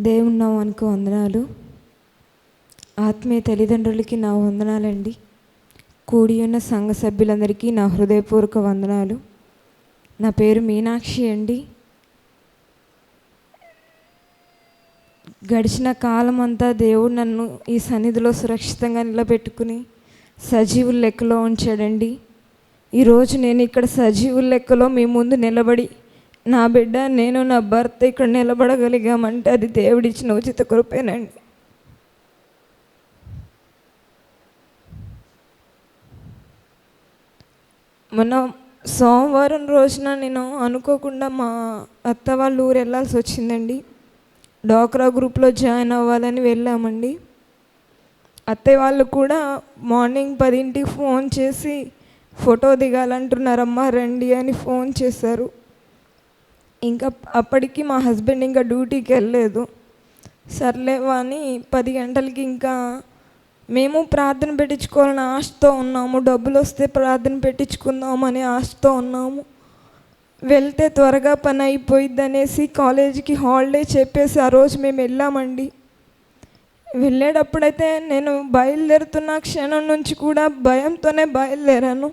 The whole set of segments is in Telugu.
దేవుని నామానికి వందనాలు. ఆత్మీయ తల్లిదండ్రులకి నా వందనాలండి. కూడి ఉన్న సంఘ సభ్యులందరికీ నా హృదయపూర్వక వందనాలు. నా పేరు మీనాక్షి అండి. గడిచిన కాలం అంతా దేవుడు నన్ను ఈ సన్నిధిలో సురక్షితంగా నిలబెట్టుకుని సజీవుల లెక్కలో ఉంచాడండి. ఈరోజు నేను ఇక్కడ సజీవుల లెక్కలో మీ ముందు నిలబడి నా బిడ్డ నేను నా భర్త ఇక్కడ నిలబడగలిగామంటే అది దేవుడిచ్చిన ఉచిత కృపేనండి. మొన్న సోమవారం రోజున నేను అనుకోకుండా మా అత్త వాళ్ళ ఊరు వెళ్ళాల్సి వచ్చిందండి. డోక్రా గ్రూప్లో జాయిన్ అవ్వాలని వెళ్ళామండి. అత్తయ్య వాళ్ళు కూడా మార్నింగ్ పదింటికి ఫోన్ చేసి ఫోటో దిగాలంటున్నారమ్మా రండి అని ఫోన్ చేశారు. ఇంకా అప్పటికి మా హస్బెండ్ ఇంకా డ్యూటీకి వెళ్ళలేదు. సర్లేవా అని పది గంటలకి ఇంకా మేము ప్రార్థన పెట్టించుకోవాలని ఆశతో ఉన్నాము. డబ్బులు వస్తే ప్రార్థన పెట్టించుకుందాం అనే ఆశతో ఉన్నాము. వెళ్తే త్వరగా పని అయిపోయింది అనేసి కాలేజీకి హాలిడే చెప్పేసి ఆ రోజు మేము వెళ్ళామండి. వెళ్ళేటప్పుడైతే నేను బయలుదేరుతున్న క్షణం నుంచి కూడా భయంతోనే బయలుదేరాను.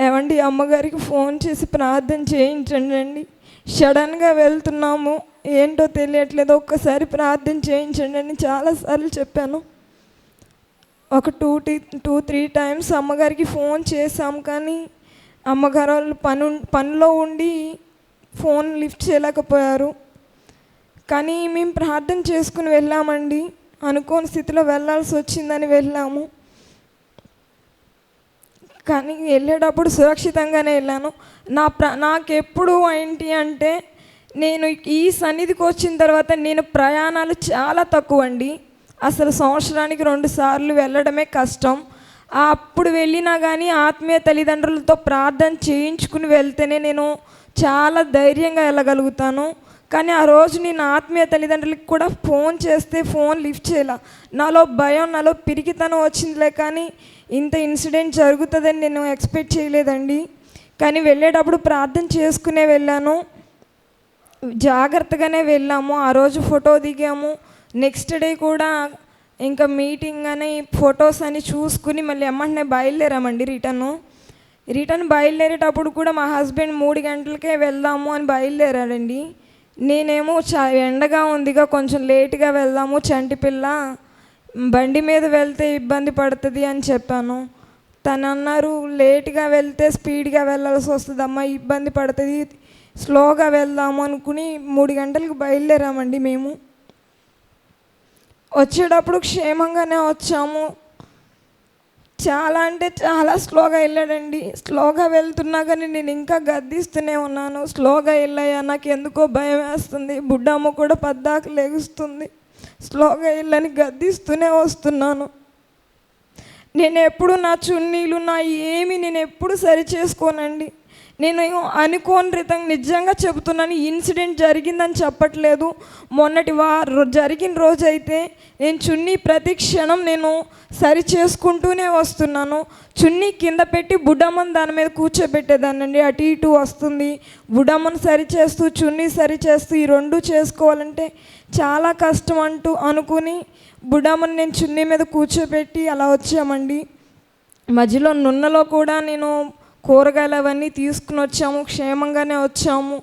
ఏమండి అమ్మగారికి ఫోన్ చేసి ప్రార్థన చేయించండి అండి. సడన్గా వెళ్తున్నాము. ఏంటో తెలియట్లేదు. ఒక్కసారి ప్రార్థన చేయించండి అని చాలాసార్లు చెప్పాను. ఒక టూ టీ టూ త్రీ టైమ్స్ అమ్మగారికి ఫోన్ చేశాం కానీ అమ్మగారు వాళ్ళు పను పనిలో ఉండి ఫోన్ లిఫ్ట్ చేయలేకపోయారు. కానీ మేము ప్రార్థన చేసుకుని వెళ్ళామండి. అనుకోని స్థితిలో వెళ్ళాల్సి వచ్చిందని వెళ్ళాము. కానీ వెళ్ళేటప్పుడు సురక్షితంగానే వెళ్ళాను. నా ప్ర నాకెప్పుడు ఏంటి అంటే నేను ఈ సన్నిధికి వచ్చిన తర్వాత నేను ప్రయాణాలు చాలా తక్కువ అండి అసలు సంవత్సరానికి రెండు సార్లు వెళ్ళడమే కష్టం. అప్పుడు వెళ్ళినా కానీ ఆత్మీయ తల్లిదండ్రులతో ప్రార్థన చేయించుకుని వెళ్తేనే నేను చాలా ధైర్యంగా వెళ్ళగలుగుతాను. కానీ ఆ రోజు నేను ఆత్మీయ తల్లిదండ్రులకి కూడా ఫోన్ చేస్తే ఫోన్ లిఫ్ట్ చేయాల? నాలో భయం నాలో పిరికితనం వచ్చిందిలే కానీ ఇంత ఇన్సిడెంట్ జరుగుతుందని నేను ఎక్స్పెక్ట్ చేయలేదండి. కానీ వెళ్ళేటప్పుడు ప్రార్థన చేసుకునే వెళ్ళాను. జాగ్రత్తగానే వెళ్ళాము. ఆ రోజు ఫోటో దిగాము. నెక్స్ట్ డే కూడా ఇంకా మీటింగ్ అని ఫొటోస్ అని చూసుకుని మళ్ళీ ఎమ్మంటనే బయలుదేరామండి రిటర్ను. రిటర్న్ బయలుదేరేటప్పుడు కూడా మా హస్బెండ్ మూడు గంటలకే వెళ్దాము అని బయలుదేరాడండి. నేనేమో చ ఎండగా ఉందిగా కొంచెం లేట్గా వెళ్దాము చంటి పిల్ల బండి మీద వెళ్తే ఇబ్బంది పడుతుంది అని చెప్పాను. తను అన్నారు లేట్గా వెళ్తే స్పీడ్గా వెళ్ళాల్సి వస్తుందమ్మా ఇబ్బంది పడుతుంది స్లోగా వెళ్దాము అనుకుని మూడు గంటలకు బయలుదేరామండి మేము. వచ్చేటప్పుడు క్షేమంగానే వచ్చాము. చాలా అంటే చాలా స్లోగా వెళ్ళాడండి. స్లోగా వెళ్తున్నా కానీ నేను ఇంకా గద్దిస్తూనే ఉన్నాను. స్లోగా వెళ్ళాయా? నాకు ఎందుకో భయం వేస్తుంది. బుడ్డమ్మ కూడా పద్దాకు లెగుస్తుంది. స్లోగా వెళ్ళని గద్దిస్తూనే వస్తున్నాను. నేను ఎప్పుడు నా చున్నీలు నా ఏమి నేను ఎప్పుడు సరి చేసుకోనండి. నేను అనుకోని రీతంగా నిజంగా చెబుతున్నాను ఇన్సిడెంట్ జరిగిందని చెప్పట్లేదు. మొన్నటి వా జరిగిన రోజు అయితే నేను చున్నీ ప్రతి క్షణం నేను సరి చేసుకుంటూనే వస్తున్నాను. చున్నీ కింద పెట్టి బుడ్డమ్మని దాని మీద కూర్చోబెట్టేదానండి అటు ఇటు వస్తుంది. బుడ్డమ్మను సరి చేస్తూ చున్నీ సరి చేస్తూ ఈ రెండు చేసుకోవాలంటే చాలా కష్టం అంటూ అనుకుని బుడ్డమ్మని నేను చున్నీ మీద కూర్చోబెట్టి అలా వచ్చామండి. మధ్యలో నున్నలో కూడా నేను కూరగాయలు అవన్నీ తీసుకుని వచ్చాము క్షేమంగానే వచ్చాము.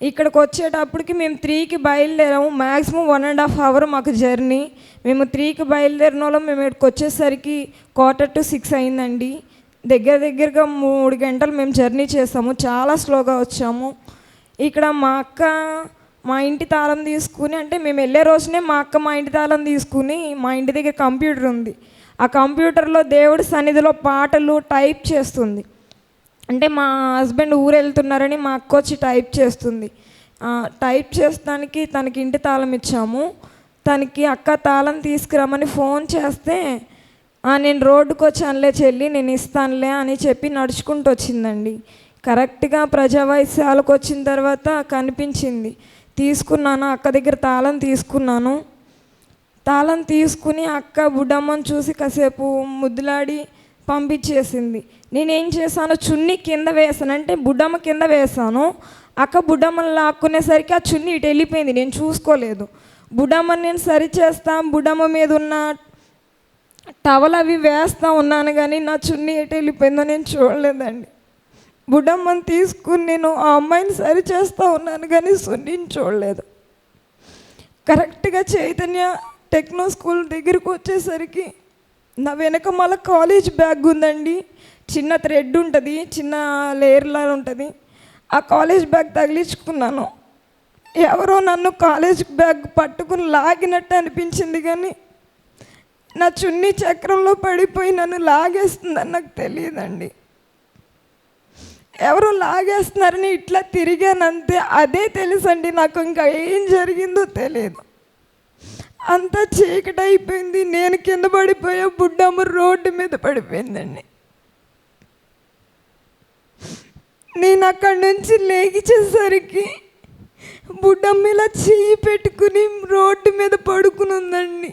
ఇక్కడికి వచ్చేటప్పటికి మేము త్రీకి బయలుదేరాము. Maximum one and half hour మాకు జర్నీ. మేము త్రీకి బయలుదేరిన వాళ్ళం. మేము ఇక్కడికి వచ్చేసరికి క్వార్టర్ టు సిక్స్ అయిందండి. దగ్గర దగ్గరగా మూడు గంటలు మేము జర్నీ చేసాము. చాలా స్లోగా వచ్చాము. ఇక్కడ మా అక్క మా ఇంటి తాళం తీసుకుని అంటే మేము వెళ్ళే రోజునే మా అక్క మా ఇంటి తాళం తీసుకుని మా ఇంటి దగ్గర కంప్యూటర్ ఉంది. ఆ కంప్యూటర్లో దేవుడి సన్నిధిలో పాటలు టైప్ చేస్తుంది. అంటే మా హస్బెండ్ ఊరు వెళ్తున్నారని మా అక్క వచ్చి టైప్ చేస్తుంది. టైప్ చేస్తానికి తనకి ఇంటి తాళం ఇచ్చాము. తనకి అక్క తాళం తీసుకురమ్మని ఫోన్ చేస్తే నేను రోడ్డుకు వచ్చానులే చెల్లి నేను ఇస్తానులే అని చెప్పి నడుచుకుంటూ వచ్చిందండి కరెక్ట్గా ప్రజావైశాలకు వచ్చిన తర్వాత కనిపించింది. తీసుకున్నాను అక్క దగ్గర తాళం తీసుకున్నాను. తాళం తీసుకుని అక్క బుడ్డమ్మని చూసి కాసేపు ముద్దులాడి పంపించేసింది. నేనేం చేశాను? చున్నీ కింద వేసాను అంటే బుడ్డమ్మ కింద వేసాను అక్క బుడ్డమ్మని లాక్కునేసరికి ఆ చున్నీ ఇటు వెళ్ళిపోయింది. నేను చూసుకోలేదు. బుడ్డమ్మని నేను సరి చేస్తా బుడ్డమ్మ మీద ఉన్న టవల్ అవి వేస్తా ఉన్నాను కానీ నా చున్నీ ఎటు వెళ్ళిపోయిందో నేను చూడలేదండి. బుడ్డమ్మని తీసుకుని నేను ఆ అమ్మాయిని సరి చేస్తూ ఉన్నాను కానీ సున్నిని చూడలేదు. కరెక్ట్గా చైతన్య టెక్నో స్కూల్ దగ్గరికి వచ్చేసరికి నా వెనక మళ్ళీ కాలేజ్ బ్యాగ్ ఉందండి. చిన్న థ్రెడ్ ఉంటుంది చిన్న లేయర్లా ఉంటుంది. ఆ కాలేజ్ బ్యాగ్ తగిలించుకున్నాను. ఎవరో నన్ను కాలేజ్ బ్యాగ్ పట్టుకుని లాగినట్టు అనిపించింది కానీ నా చున్నీ చక్రంలో పడిపోయి నన్ను లాగేస్తుందని నాకు తెలియదండి. ఎవరో లాగేస్తున్నారని ఇట్లా తిరిగానంతే అదే తెలుసండి. నాకు ఇంకా ఏం జరిగిందో తెలియదు. అంతా చీకటి అయిపోయింది నేను కింద పడిపోయా బుడ్డమ్మ రోడ్డు మీద పడిపోయిందండి. నేను అక్కడి నుంచి లేగిచేసరికి బుడ్డమ్మ ఇలా చెయ్యి పెట్టుకుని రోడ్డు మీద పడుకుని ఉందండి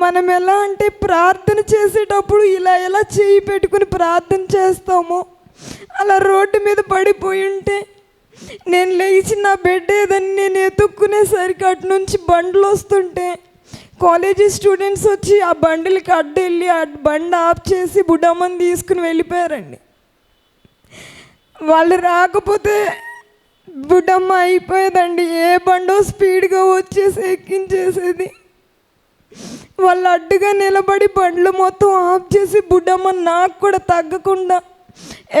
మనం ఎలా అంటే ప్రార్థన చేసేటప్పుడు ఇలా ఎలా చెయ్యి పెట్టుకుని ప్రార్థన చేస్తామో అలా రోడ్డు మీద పడిపోయి ఉంటే నేను లేచి నా బెడ్ ఏదని నేను ఎత్తుక్కునేసరికి అటు నుంచి బండ్లు వస్తుంటే కాలేజీ స్టూడెంట్స్ వచ్చి ఆ బండిలకి అడ్డు వెళ్ళి ఆ బండి ఆఫ్ చేసి బుడ్డమ్మని తీసుకుని వెళ్ళిపోయారండి. వాళ్ళు రాకపోతే బుడ్డమ్మ అయిపోయేదండి. ఏ బండో స్పీడ్గా వచ్చేసి ఎక్కించేసేది. వాళ్ళు అడ్డుగా నిలబడి బండ్లు మొత్తం ఆఫ్ చేసి బుడ్డమ్మ నాకు కూడా తగ్గకుండా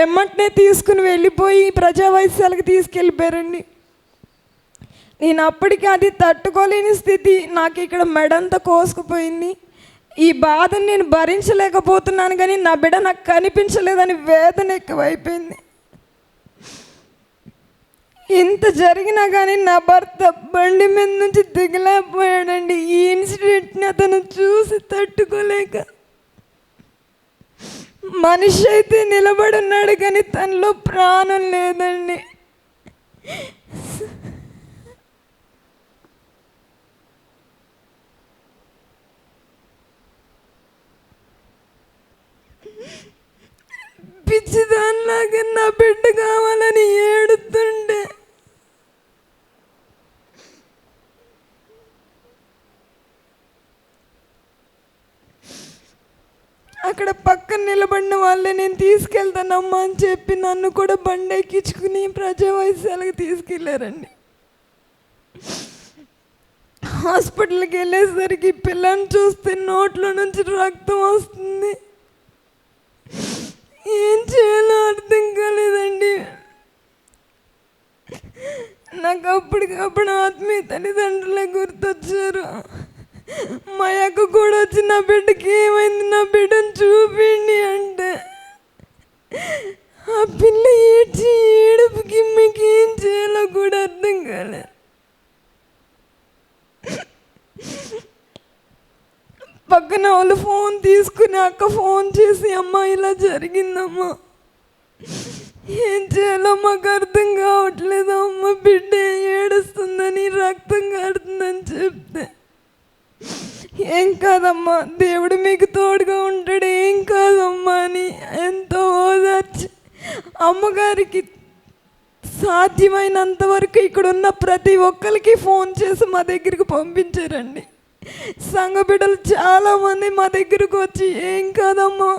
ఎమ్మటనే తీసుకుని వెళ్ళిపోయి ప్రజా వైద్యాలకు తీసుకెళ్ళిపోయారండి. నేను అప్పటికి అది తట్టుకోలేని స్థితి. నాకు ఇక్కడ మెడంతా కోసుకుపోయింది. ఈ బాధను నేను భరించలేకపోతున్నాను కానీ నా బిడ్డ నాకు కనిపించలేదని వేదన ఎక్కువైపోయింది. ఇంత జరిగినా కానీ నా భర్త బండి మీద నుంచి దిగలేకపోయాడండి. ఈ ఇన్సిడెంట్ని అతను చూసి తట్టుకోలేక. మనిషి అయితే నిలబడి ఉన్నాడు కానీ తనలో ప్రాణం లేదండి. నా బిడ్డ కావాలని ఏడుతుండే అక్కడ పక్కన నిలబడిన వాళ్ళే నేను తీసుకెళ్తానమ్మా అని చెప్పి నన్ను కూడా బండి ఎక్కించుకుని ప్రజా తీసుకెళ్ళారండి హాస్పిటల్కి వెళ్ళేసరికి పిల్లని చూస్తే నోట్లో నుంచి రక్తం వస్తుంది. ఏం చేయాలో అర్థం కాలేదండి. నాకు అప్పటికప్పుడు ఆత్మీయ తల్లిదండ్రులే గుర్తొచ్చారు. మా అక్క కూడా వచ్చి నా బిడ్డకి ఏమైంది నా బిడ్డను చూపిండి అంటే ఆ పిల్ల ఏడ్చి ఏడుపుకి మీకు ఏం చేయాలో కూడా అర్థం కాలేదు పక్కన వాళ్ళు ఫోన్ తీసుకుని అక్క ఫోన్ చేసి అమ్మ ఇలా జరిగిందమ్మా. ఏం చేయాలో మాకు అర్థం కావట్లేదు. అమ్మ బిడ్డ ఏడుస్తుందని రక్తం కాడుతుందని చెప్తే. ఏం కాదమ్మా? దేవుడు మీకు తోడుగా ఉంటాడు. ఏం కాదమ్మా అని ఎంతో ఓదార్చి అమ్మగారికి సాధ్యమైనంత వరకు ఇక్కడ ఉన్న ప్రతి ఒక్కరికి ఫోన్ చేసి మా దగ్గరికి పంపించారండి. సంఘ బిడ్డలు చాలామంది మా దగ్గరకు వచ్చి ఏం కాదమ్మా?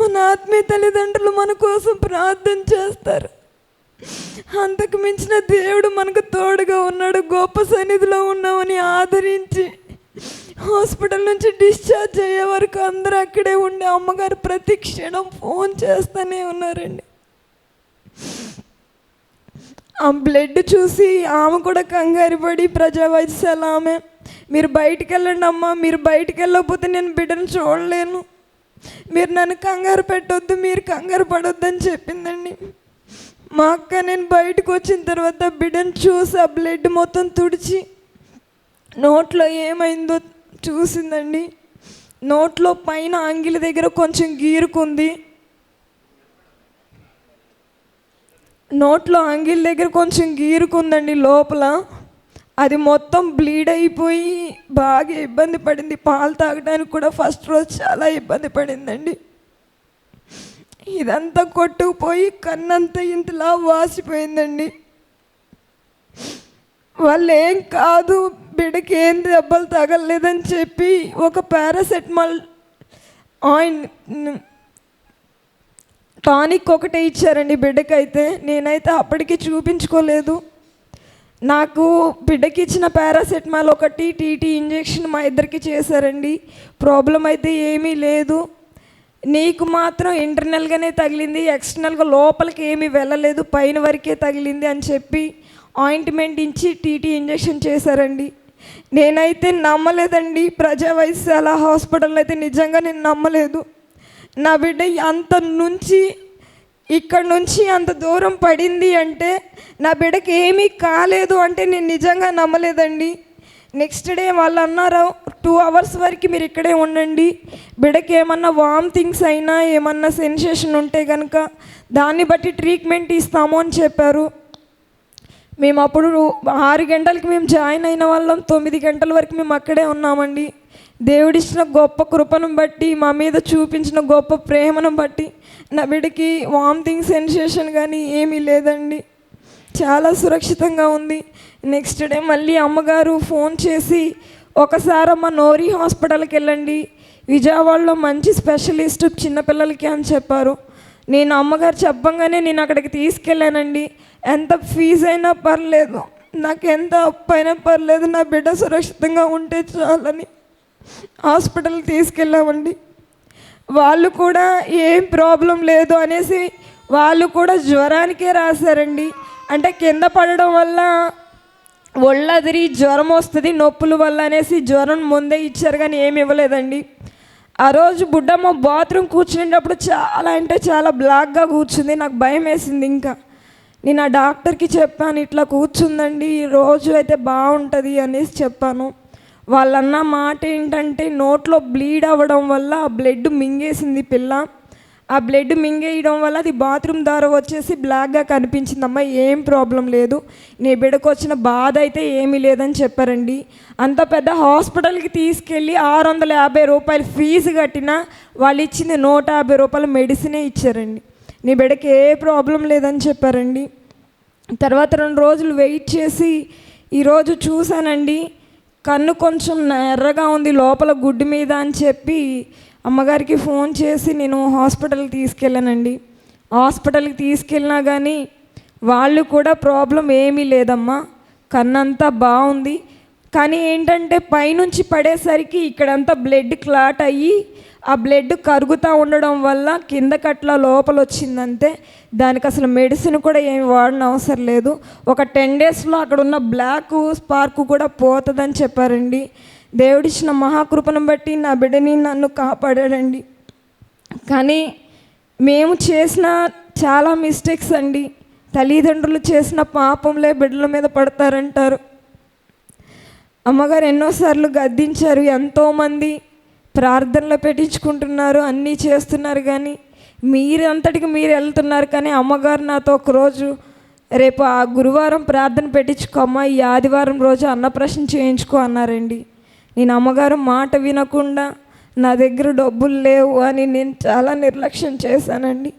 మన ఆత్మీయ తల్లిదండ్రులు మన కోసం ప్రార్థన చేస్తారు. అంతకు మించిన దేవుడు మనకు తోడుగా ఉన్నాడు గొప్ప సన్నిధిలో ఉన్నామని ఆదరించి హాస్పిటల్ నుంచి డిశ్చార్జ్ అయ్యే వరకు అందరూ అక్కడే ఉండి అమ్మగారు ప్రతి క్షణం ఫోన్ చేస్తూనే ఉన్నారండి. ఆ బ్లడ్ చూసి ఆమె కూడా కంగారు పడి ప్రజా వైద్యశాల ఆమె మీరు బయటికి వెళ్ళండి అమ్మా మీరు బయటికి వెళ్ళకపోతే నేను బిడ్డను చూడలేను. మీరు నన్ను కంగారు పెట్టొద్దు మీరు కంగారు పడొద్దు అని చెప్పిందండి. మా అక్క నేను బయటకు వచ్చిన తర్వాత బిడ్డను చూసి ఆ బ్లడ్ మొత్తం తుడిచి నోట్లో ఏమైందో చూసిందండి. నోట్లో పైన అంగిలి దగ్గర కొంచెం గీరుకుంది. నోట్లో అంగిలి దగ్గర కొంచెం గీరుకుందండి లోపల. అది మొత్తం బ్లీడ్ అయిపోయి బాగా ఇబ్బంది పడింది. పాలు తాగడానికి కూడా ఫస్ట్ రోజు చాలా ఇబ్బంది పడిందండి. ఇదంతా కొట్టుకుపోయి కన్నంతా ఇంతలా వాసిపోయిందండి. వాళ్ళు ఏం కాదు బిడ్డకి ఏం దెబ్బలు తగలలేదని చెప్పి ఒక పారాసెటమాల్ ఆయిన్ టానిక్ ఒకటే ఇచ్చారండి బిడ్డకైతే. నేనైతే అప్పటికి చూపించుకోలేదు. నాకు బిడ్డకి ఇచ్చిన పారాసెటమాల్ ఒకటి టీటీ ఇంజెక్షన్ మా ఇద్దరికి చేశారండి. ప్రాబ్లం అయితే ఏమీ లేదు. నీకు మాత్రం ఇంటర్నల్గానే తగిలింది ఎక్స్టర్నల్గా లోపలికి ఏమీ వెళ్ళలేదు పైన వరకే తగిలింది అని చెప్పి ఆయింట్మెంట్ ఇచ్చి టీటీ ఇంజెక్షన్ చేశారండి. నేనైతే నమ్మలేదండి ప్రజావైశ్యాల హాస్పిటల్ అయితే నిజంగా నేను నమ్మలేదు. నా బిడ్డ అంత నుంచి ఇక్కడ నుంచి అంత దూరం పడింది అంటే నా బిడ్డకి ఏమీ కాలేదు అంటే నేను నిజంగా నమ్మలేదండి. నెక్స్ట్ డే వాళ్ళు అన్నారు టూ అవర్స్ వరకు మీరు ఇక్కడే ఉండండి. బిడ్డకి ఏమన్నా వామిటింగ్స్ అయినా ఏమన్నా సెన్సేషన్ ఉంటే కనుక దాన్ని బట్టి ట్రీట్మెంట్ ఇస్తాము అని చెప్పారు. మేము అప్పుడు ఆరు గంటలకి మేము జాయిన్ అయిన వాళ్ళం తొమ్మిది గంటల వరకు మేము అక్కడే ఉన్నామండి. దేవుడిచ్చిన గొప్ప కృపను బట్టి మా మీద చూపించిన గొప్ప ప్రేమను బట్టి నా బిడ్డకి వామిటింగ్ సెన్సేషన్ కానీ ఏమీ లేదండి. చాలా సురక్షితంగా ఉంది. నెక్స్ట్ డే మళ్ళీ అమ్మగారు ఫోన్ చేసి ఒకసారి అమ్మ నోరి హాస్పిటల్కి వెళ్ళండి. విజయవాడలో మంచి స్పెషలిస్ట్ చిన్నపిల్లలకి అని చెప్పారు. నేను అమ్మగారు చెప్పంగానే నేను అక్కడికి తీసుకెళ్ళానండి. ఎంత ఫీజు అయినా పర్లేదు. నాకు ఎంత అప్పు అయినా పర్లేదు. నా బిడ్డ సురక్షితంగా ఉంటే చాలని. హాస్పిటల్కి తీసుకెళ్ళామండి. వాళ్ళు కూడా ఏం ప్రాబ్లం లేదు అనేసి వాళ్ళు కూడా జ్వరానికే రాశారండి. అంటే కింద పడడం వల్ల ఒళ్ళదిరి జ్వరం వస్తుంది నొప్పుల వల్ల అనేసి జ్వరం ముందే ఇచ్చారు కానీ ఏమి ఇవ్వలేదండి. ఆ రోజు బుడ్డమ్మ బాత్రూమ్ కూర్చునేటప్పుడు చాలా అంటే చాలా బ్లాక్గా కూర్చుంది. నాకు భయం వేసింది ఇంకా. నేను ఆ డాక్టర్కి చెప్పాను ఇట్లా కూర్చుందండి ఈ రోజు అయితే బాగుంటుంది అనేసి చెప్పాను. వాళ్ళన్న మాట ఏంటంటే నోట్లో బ్లీడ్ అవ్వడం వల్ల ఆ బ్లడ్ మింగేసింది పిల్ల. ఆ బ్లడ్ మింగేయడం వల్ల అది బాత్రూమ్ ద్వారా వచ్చేసి బ్లాక్గా కనిపించిందమ్మా ఏం ప్రాబ్లం లేదు. నీ బిడ్డకు వచ్చిన బాధ అయితే ఏమీ లేదని చెప్పారండి. అంత పెద్ద హాస్పిటల్కి తీసుకెళ్ళి ఆరు వందల యాభై రూపాయలు ఫీజు కట్టినా వాళ్ళు ఇచ్చింది నూట యాభై రూపాయల మెడిసినే ఇచ్చారండి. నీ బిడ్డకి ఏ ప్రాబ్లం లేదని చెప్పారండి. తర్వాత రెండు రోజులు వెయిట్ చేసి ఈరోజు చూశానండి. కన్ను కొంచెం ఎర్రగా ఉంది లోపల గుడ్డు మీద అని చెప్పి అమ్మగారికి ఫోన్ చేసి నేను హాస్పిటల్కి తీసుకెళ్ళానండి. హాస్పిటల్కి తీసుకెళ్ళినా కానీ వాళ్ళు కూడా ప్రాబ్లం ఏమీ లేదమ్మా. కన్నంతా బాగుంది. కానీ ఏంటంటే పైనుంచి పడేసరికి ఇక్కడంతా బ్లడ్ క్లాట్ అయ్యి ఆ బ్లడ్ కరుగుతూ ఉండడం వల్ల కింద కట్ల లోపల వచ్చిందంతే దానికి అసలు మెడిసిన్ కూడా ఏమి వాడిన అవసరం లేదు. ఒక టెన్ డేస్లో అక్కడ ఉన్న బ్లాక్ స్పార్క్ కూడా పోతుందని చెప్పారండి. దేవుడిచ్చిన మహాకృపను బట్టి నా బిడ్డని నన్ను కాపాడాడండి. కానీ మేము చేసిన చాలా మిస్టేక్స్ అండి. తల్లిదండ్రులు చేసిన పాపంలే బిడ్డల మీద పడతారంటారు. అమ్మగారు ఎన్నోసార్లు గద్దించారు ఎంతోమంది ప్రార్థనలు పెట్టించుకుంటున్నారు అన్నీ చేస్తున్నారు కానీ మీరంతటికి మీరు వెళ్తున్నారు కానీ అమ్మగారు నాతో ఒకరోజు రేపు ఆ గురువారం ప్రార్థన పెట్టించుకోమ్మా ఈ ఆదివారం రోజు అన్నప్రశ్న చేయించుకో అన్నారండి. నేను అమ్మగారు మాట వినకుండా నా దగ్గర డబ్బులు లేవు అని నేను చాలా నిర్లక్ష్యం చేశానండి.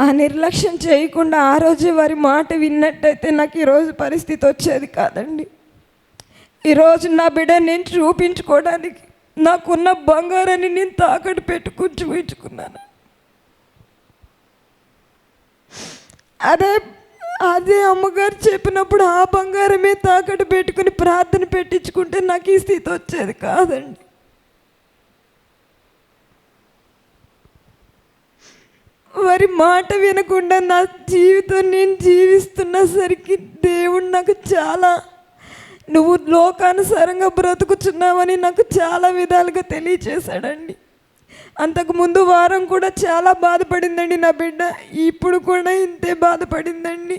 ఆ నిర్లక్ష్యం చేయకుండా ఆ రోజు వారి మాట విన్నట్టయితే నాకు ఈరోజు పరిస్థితి వచ్చేది కాదండి. ఈరోజు నా బిడ్డ నేను చూపించుకోవడానికి నాకున్న బంగారాన్ని నేను తాకట్టు పెట్టుకుని చూపించుకున్నాను అదే అదే అమ్మగారు చెప్పినప్పుడు ఆ బంగారమే తాకట్టు పెట్టుకుని ప్రార్థన పెట్టించుకుంటే నాకు ఈ స్థితి వచ్చేది కాదండి. వారి మాట వినకుండా నా జీవితం నేను జీవిస్తున్న సరికి దేవుడు నాకు చాలా నువ్వు లోకానుసారంగా బ్రతుకుతున్నావని నాకు చాలా విధాలుగా తెలియచేశాడండి. అంతకు ముందు వారం కూడా చాలా బాధపడిందండి నా బిడ్డ. ఇప్పుడు కూడా ఇంతే బాధపడిందండి.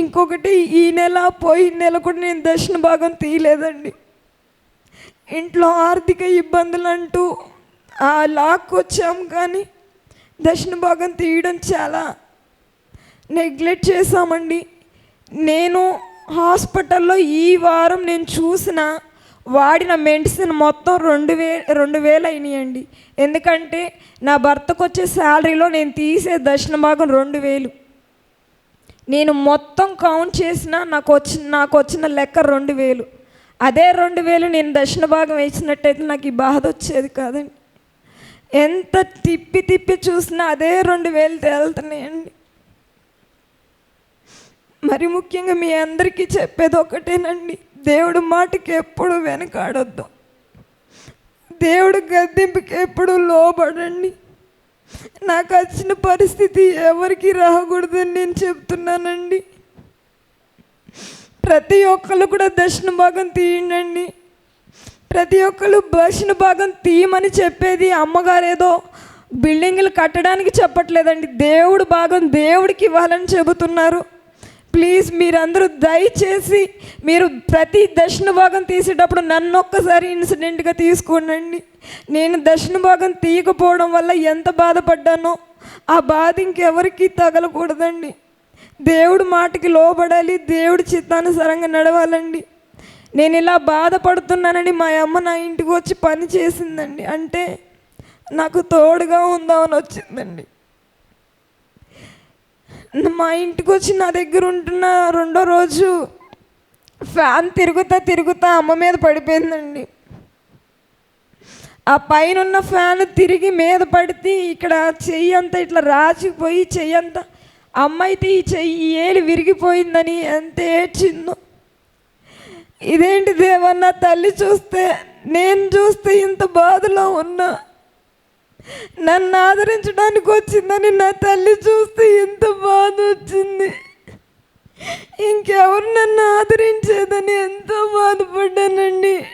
ఇంకొకటి ఈ నెల పోయి నెల కూడా నేను దర్శన భాగం తీయలేదండి. ఇంట్లో ఆర్థిక ఇబ్బందులు అంటూ ఆ లాక్కు వచ్చాం కానీ దర్శన భాగం తీయడం చాలా నెగ్లెక్ట్ చేశామండి. నేను హాస్పిటల్లో ఈ వారం నేను చూసిన వాడిన మెడిసిన్ మొత్తం రెండు వే రెండు వేలు అయినాయండి. ఎందుకంటే నా భర్తకు వచ్చే శాలరీలో నేను తీసే దర్శన భాగం రెండు వేలు. నేను మొత్తం కౌంట్ చేసిన నాకు వచ్చిన నాకు వచ్చిన లెక్క రెండు వేలు. అదే రెండు వేలు నేను దక్షిణ భాగం వేసినట్టయితే నాకు ఈ బాధ వచ్చేది కాదండి. ఎంత తిప్పి తిప్పి చూసినా అదే రెండు వేలు తేలుతున్నాయండి. మరి ముఖ్యంగా మీ అందరికీ చెప్పేది ఒకటేనండి. దేవుడు మాటకి ఎప్పుడు వెనకాడొద్దు. దేవుడు గద్దెంపుకి ఎప్పుడు లోబడండి. నాకు వచ్చిన పరిస్థితి ఎవరికి రాకూడదని నేను చెప్తున్నానండి. ప్రతి ఒక్కరు కూడా దర్శన భాగం తీయండి ప్రతి ఒక్కరు దర్శన భాగం తీయమని చెప్పేది అమ్మగారు ఏదో బిల్డింగ్లు కట్టడానికి చెప్పట్లేదండి. దేవుడు భాగం దేవుడికి ఇవ్వాలని చెబుతున్నారు. ప్లీజ్ మీరందరూ దయచేసి మీరు ప్రతి దర్శన భాగం తీసేటప్పుడు నన్ను ఒక్కసారి ఇన్సిడెంట్గా తీసుకోండి నేను దర్శన భాగం తీయకపోవడం వల్ల ఎంత బాధపడ్డానో ఆ బాధ ఇంకెవరికి తగలకూడదండి. దేవుడు మాటకి లోబడాలి దేవుడి చిత్తానుసారంగా నడవాలండి. నేను ఇలా బాధపడుతున్నానని మా అమ్మ నా ఇంటికి వచ్చి పని చేసిందండి. అంటే నాకు తోడుగా ఉందామని వచ్చిందండి. మా ఇంటికి వచ్చి నా దగ్గర ఉంటున్న రెండో రోజు ఫ్యాన్ తిరుగుతా తిరుగుతా అమ్మ మీద పడిపోయిందండి. ఆ పైన ఉన్న ఫ్యాన్ తిరిగి మీద పడితే ఇక్కడ చెయ్యి అంతా ఇట్లా రాచిపోయి చెయ్యి అంతా అమ్మ అయితే ఈ చెయ్యి ఈ విరిగిపోయిందని ఎంత ఏడ్చిందో. ఇదేంటి దేవన్న తల్లి చూస్తే నేను చూస్తే ఇంత బాధలో ఉన్నా. నన్ను ఆదరించడానికి వచ్చిందని నా తల్లి చూస్తే ఎంత బాధ వచ్చింది. ఇంకెవరు నన్ను ఆదరించేదని ఎంతో బాధపడ్డానండి.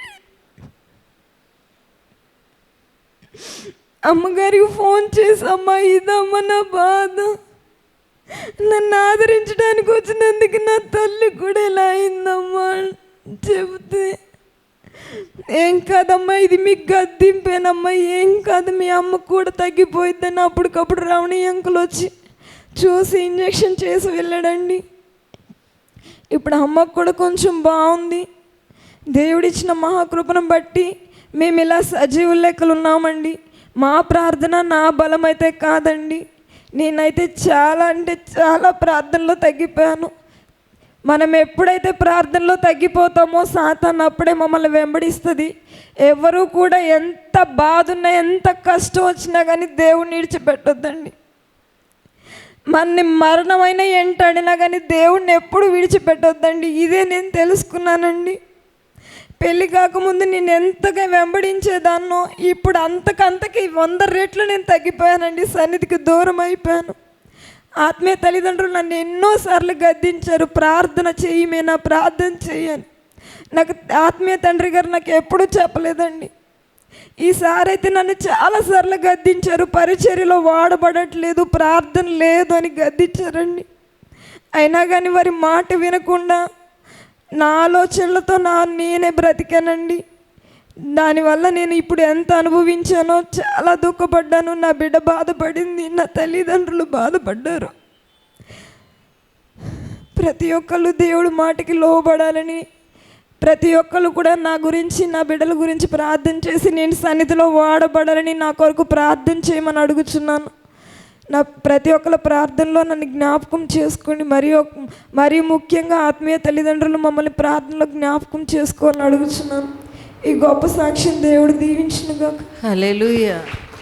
అమ్మగారికి ఫోన్ చేసామ్మా ఇదమ్మ నా బాధ. నన్ను ఆదరించడానికి వచ్చినందుకు నా తల్లి కూడా ఇలా అయిందమ్మా? చెబితే ఏం కాదమ్మా ఇది మీకు గద్దింపేనమ్మా ఏం కాదు మీ అమ్మ కూడా తగ్గిపోయిద్దని అప్పటికప్పుడు రమణి అంకులు వచ్చి చూసి ఇంజెక్షన్ చేసి వెళ్ళాడండి. ఇప్పుడు అమ్మకు కూడా కొంచెం బాగుంది. దేవుడిచ్చిన మహాకృపను బట్టి మేము ఇలా సజీవు లెక్కలు ఉన్నామండి. మా ప్రార్థన నా బలం అయితే కాదండి. నేనైతే చాలా అంటే చాలా ప్రార్థనలో తగ్గిపోయాను. మనం ఎప్పుడైతే ప్రార్థనలో తగ్గిపోతామో సాతాన్ అప్పుడే మమ్మల్ని వెంబడిస్తుంది. ఎవరు కూడా ఎంత బాధ ఉన్నా ఎంత కష్టం వచ్చినా కానీ దేవుడిని విడిచిపెట్టొద్దండి. మనని మరణమైన ఎంటాడినా కానీ దేవుడిని ఎప్పుడు విడిచిపెట్టొద్దండి. ఇదే నేను తెలుసుకున్నానండి. పెళ్ళి కాకముందు నేను ఎంతగా వెంబడించేదాన్నో ఇప్పుడు అంతకంతకి వంద రెట్లు నేను తగ్గిపోయానండి. సన్నిధికి దూరం అయిపోయాను ఆత్మీయ తల్లిదండ్రులు నన్ను ఎన్నోసార్లు గద్దించారు. ప్రార్థన చేయమేనా ప్రార్థన చేయని. నాకు ఆత్మీయ తండ్రి గారు నాకు ఎప్పుడూ చెప్పలేదండి. ఈసారి అయితే నన్ను చాలాసార్లు గద్దించారు. పరిచర్యలో వాడబడట్లేదు ప్రార్థన లేదు అని గద్దించారండి. అయినా కానీ వారి మాట వినకుండా నా ఆలోచనలతో నా నేనే బ్రతికానండి. దానివల్ల నేను ఇప్పుడు ఎంత అనుభవించానో చాలా దుఃఖపడ్డాను. నా బిడ్డ బాధపడింది నా తల్లిదండ్రులు బాధపడ్డారు. ప్రతి ఒక్కళ్ళు దేవుడు మాటకి లోబడాలని ప్రతి ఒక్కళ్ళు కూడా నా గురించి నా బిడ్డల గురించి ప్రార్థన చేసి నేను సన్నిధిలో వాడబడాలని నా కొరకు ప్రార్థన చేయమని అడుగుచున్నాను. నా ప్రతి ఒక్కళ్ళ ప్రార్థనలో నన్ను జ్ఞాపకం చేసుకోండి. మరి ఒక- మరీ ముఖ్యంగా ఆత్మీయ తల్లిదండ్రులు మమ్మల్ని ప్రార్థనలో జ్ఞాపకం చేసుకోవాలని అడుగుతున్నాను ఈ గొప్ప సాక్ష్యం దేవుడు దీవించినగా హల్లెలూయా